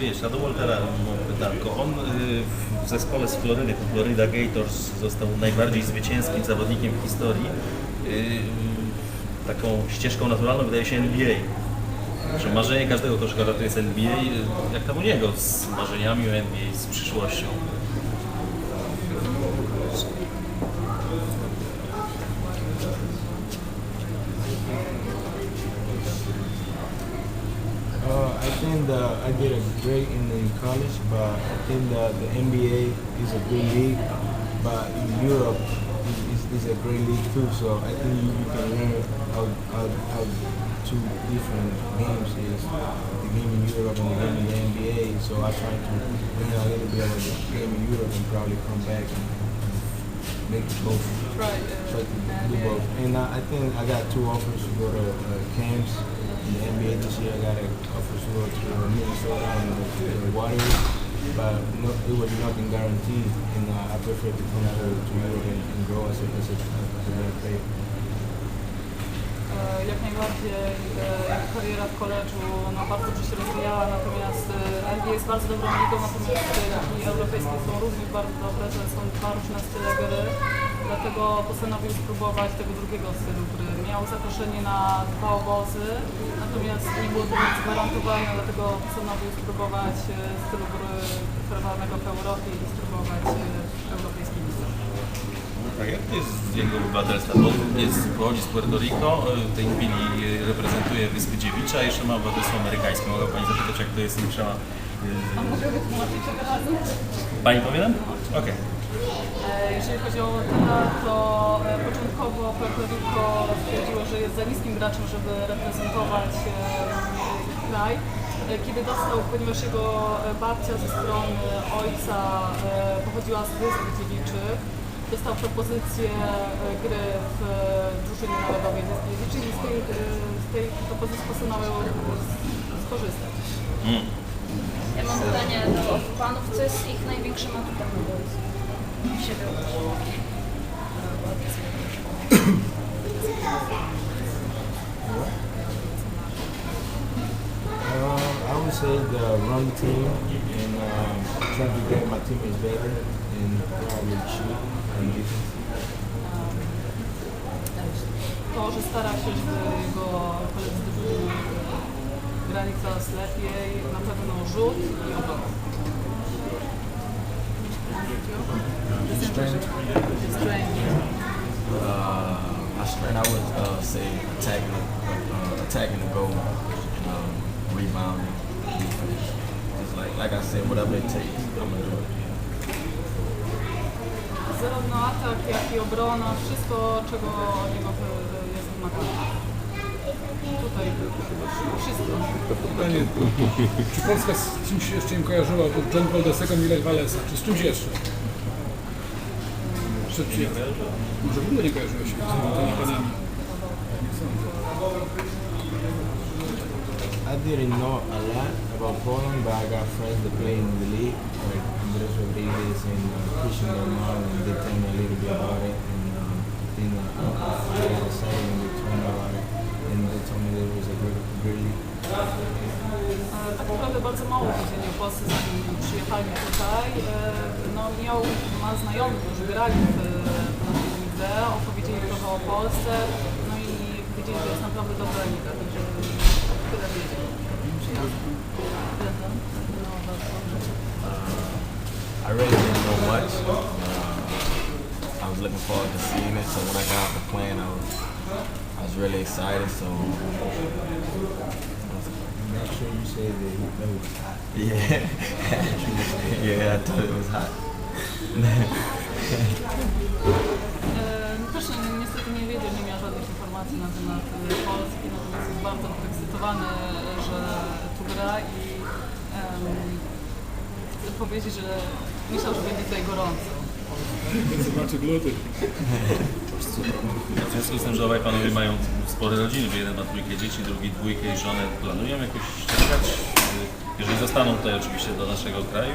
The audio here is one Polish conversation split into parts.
wiesz, a do Waltera pytanko. On y, w zespole z Florydy, Florida Gators, został najbardziej zwycięskim zawodnikiem w historii. Y, taką ścieżką naturalną wydaje się NBA. Że marzenie każdego koszykarza to jest NBA, jak tam u niego z marzeniami o NBA, z przyszłością. Think that I did a great in, in college, but I think that the NBA is a good league, but in Europe is, is, a great league too. So I think you, can learn how, how, how two different games is the game in Europe and the game in the NBA. So I try to learn a little bit about the game in Europe and probably come back and, make it both. Try, Try to do both. And I, I think I got two offers to go to uh, camps the NBA this year. I got an offer to Minnesota and the, the Warriors, but no, it was nothing guaranteed. And uh, I prefer to come to, to Europe and, and grow as a, as a, as a better player. Jak najbardziej e, kariera w koledżu no, bardzo by się rozwijała, natomiast e, NBA jest bardzo dobrą ligą, natomiast e, ligi europejskie są również bardzo dobre, że są dwa różne style gry, dlatego postanowił spróbować tego drugiego stylu gry. Miał zaproszenie na dwa obozy, natomiast nie było to nic gwarantowane, dlatego postanowił spróbować e, stylu gry preferowanego w Europie i spróbować e, europejskiej listy. Tak, jak to jest z jego obywatelstwem? Bo jest, pochodzi z Puerto Rico, y, w tej chwili reprezentuje Wyspy Dziewicza, jeszcze ma obywatelstwo amerykańskie. Mogę Pani zapytać, jak to jest trzema... A mogę wytłumaczyć od razu? Pani powie nam? Okej. E, Jeżeli chodzi o Waltera, to e, początkowo Puerto Rico stwierdziło, że jest za niskim graczem, żeby reprezentować e, kraj. E, Kiedy dostał, ponieważ jego babcia ze strony ojca pochodziła z Wysp Dziewiczych, dostał propozycję gry w drużynie narodowej Wysp Dziewiczych i z tej, z tej propozycji postanowił skorzystać. Mm. Ja mam pytanie do obu panów, co jest ich największym atutem na boisku? Siebie Uh, I would say the run team and um, trying to get my teammates better and probably shoot and defense. to, że stara się, żeby jego koledzy grali coraz lepiej, na pewno rzut i obrona. Strength. Uh, my strength, I would uh, say attacking, uh, attacking the goal, and, um, rebounding, defense. Just like, like I said, whatever it takes, I'm gonna do it. Zarówno atak, jak i obrona, wszystko, czego od niego jest wymagane. Tutaj wszystko. Pytanie, czy Polska z czymś jeszcze im kojarzyła? To John i Lech Walesa. Czy z czymś jeszcze? Przed przyjazdem. Może w ogóle nie kojarzyło się z tymi panami. I didn't know a lot about Poland, but I got friends that play in the league, like Andres Rodriguez and uh, Christian Bernal, and they tell me a little bit about it. And um, then uh, I got excited and they told me about it, and they told me that it was a great, great league. Tak naprawdę bardzo mało wiedzieli o Polsce zanim przyjechali tutaj. Miał, ma znajomych, którzy grali w, lidze, opowiedzieli trochę o Polsce, no i wiedzieli, że jest naprawdę dobra liga, także tyle wiedzieli. No, dobrze. I really didn't know much. Uh, I was looking forward to seeing it, so when I got off the plane, I was, I was really excited. So Make sure you say that that was hot. yeah, yeah, I thought it was hot. E, Też ni- niestety nie wiedział, nie miał żadnych informacji na temat e, Polski, natomiast jest bardzo podekscytowany, e, że tu gra i chcę powiedzieć, że myślał, że będzie tutaj gorąco. Zobaczy gluty. W związku z tym, że obaj panowie mają spore rodziny, bo jeden ma trójkę dzieci, drugi dwójkę i żonę, planują jakoś y, jeżeli zostaną tutaj oczywiście do naszego kraju,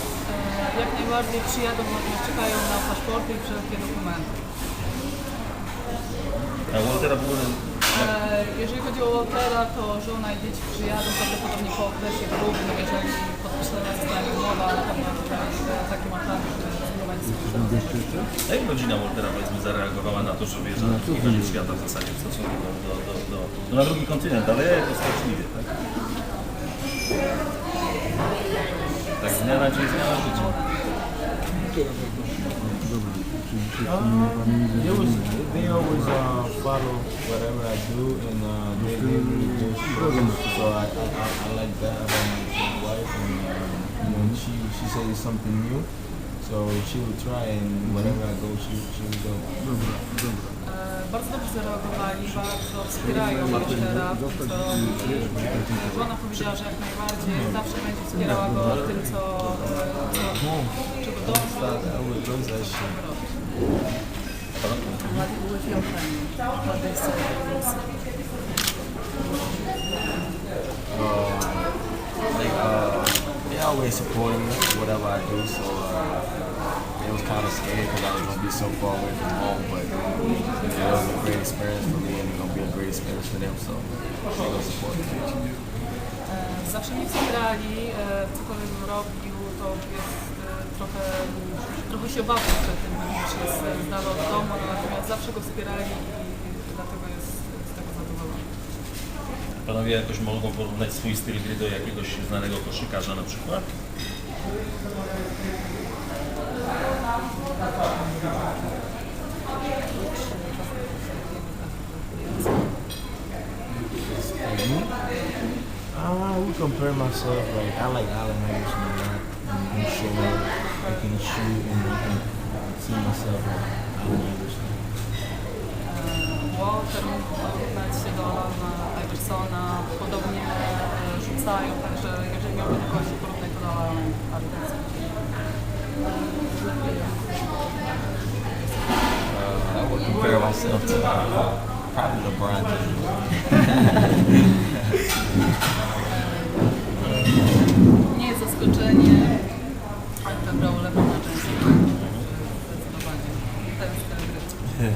Jak najbardziej przyjadą, czekają na paszporty i wszelkie dokumenty. A Waltera w ogóle E, Jeżeli chodzi o Waltera, to żona i dzieci przyjadą prawdopodobnie po okresie próbnym, jeżeli podpisana zostanie umowa, natomiast e, taki ma plan, że zbudowanie A jak rodzina Waltera powiedzmy zareagowała na to, że wjeżdża na drugi koniec świata w zasadzie w stosunku do, do, do, do, no na drugi kontynent, ale straszliwie, tak? Życie. It was, they always uh, follow whatever I do, and uh, they, they really supporters. So I, I, I, like that about my, wife, and um, you know, she she says something new, so she will try, and wherever I go, she she will go. Bardzo dobrze zareagowali, bardzo wspierają Waltera w tym, co robi. Żona powiedziała, że jak najbardziej zawsze będzie wspierała go w tym, co, e, co czego family? What they always supported me, whatever I do, so uh, it was kind of scary because I was going to be so far away from home, but it was a great experience for me and it's going to be a great experience for them, so they're going to support me. E, Zawsze mnie wspierali, e, cokolwiek bym robił, to jest e, trochę, trochę się obawiam przed tym, ponieważ jest z dala od domu, natomiast zawsze go wspierali i dlatego jest z tego zadowolony. Panowie jakoś mogą porównać swój styl gry do jakiegoś znanego koszykarza na przykład? I would compare myself. Like I like Allen Iverson a lot. And he showed I can shoot, and I can see myself like się do Alana podobnie e, rzucają, także jeżeli miałbym kogoś porównać, do. I myself to uh, probably LeBron James. Nie jest zaskoczenie, wybrał Lebrona Jamesa. Zdecydowanie. Ten styl gry.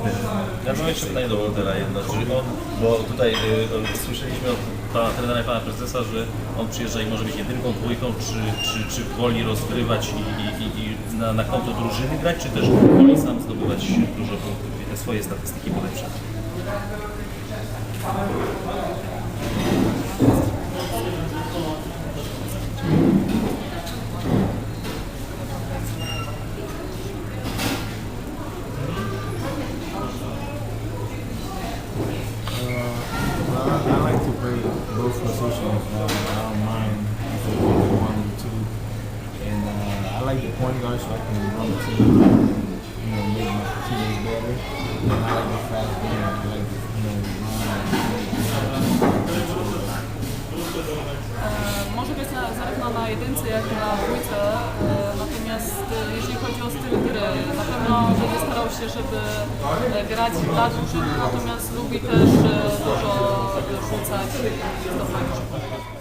Ja mam jeszcze pytanie do Waltera jedno, czyli on, bo tutaj y, y, słyszeliśmy od pana trenera pana prezesa, że on przyjeżdża i może być jedynką, dwójką, czy, czy, czy woli rozgrywać i, i, i, i na, na konto drużyny grać, czy też woli sam zdobywać dużo punktów i te swoje statystyki polepszać. Uh, well, I, I like to play both positions. Uh, I don't mind if I play one or two. And uh, I so I can run the team you know make my teammates better. And I like fast game. I like you know run E, Może być zarówno na jedynce, jak i na dwójce, e, natomiast e, jeśli chodzi o styl gry, na pewno będzie starał się, żeby grać dla drużyny, natomiast lubi też dużo rzucać i zdobywać.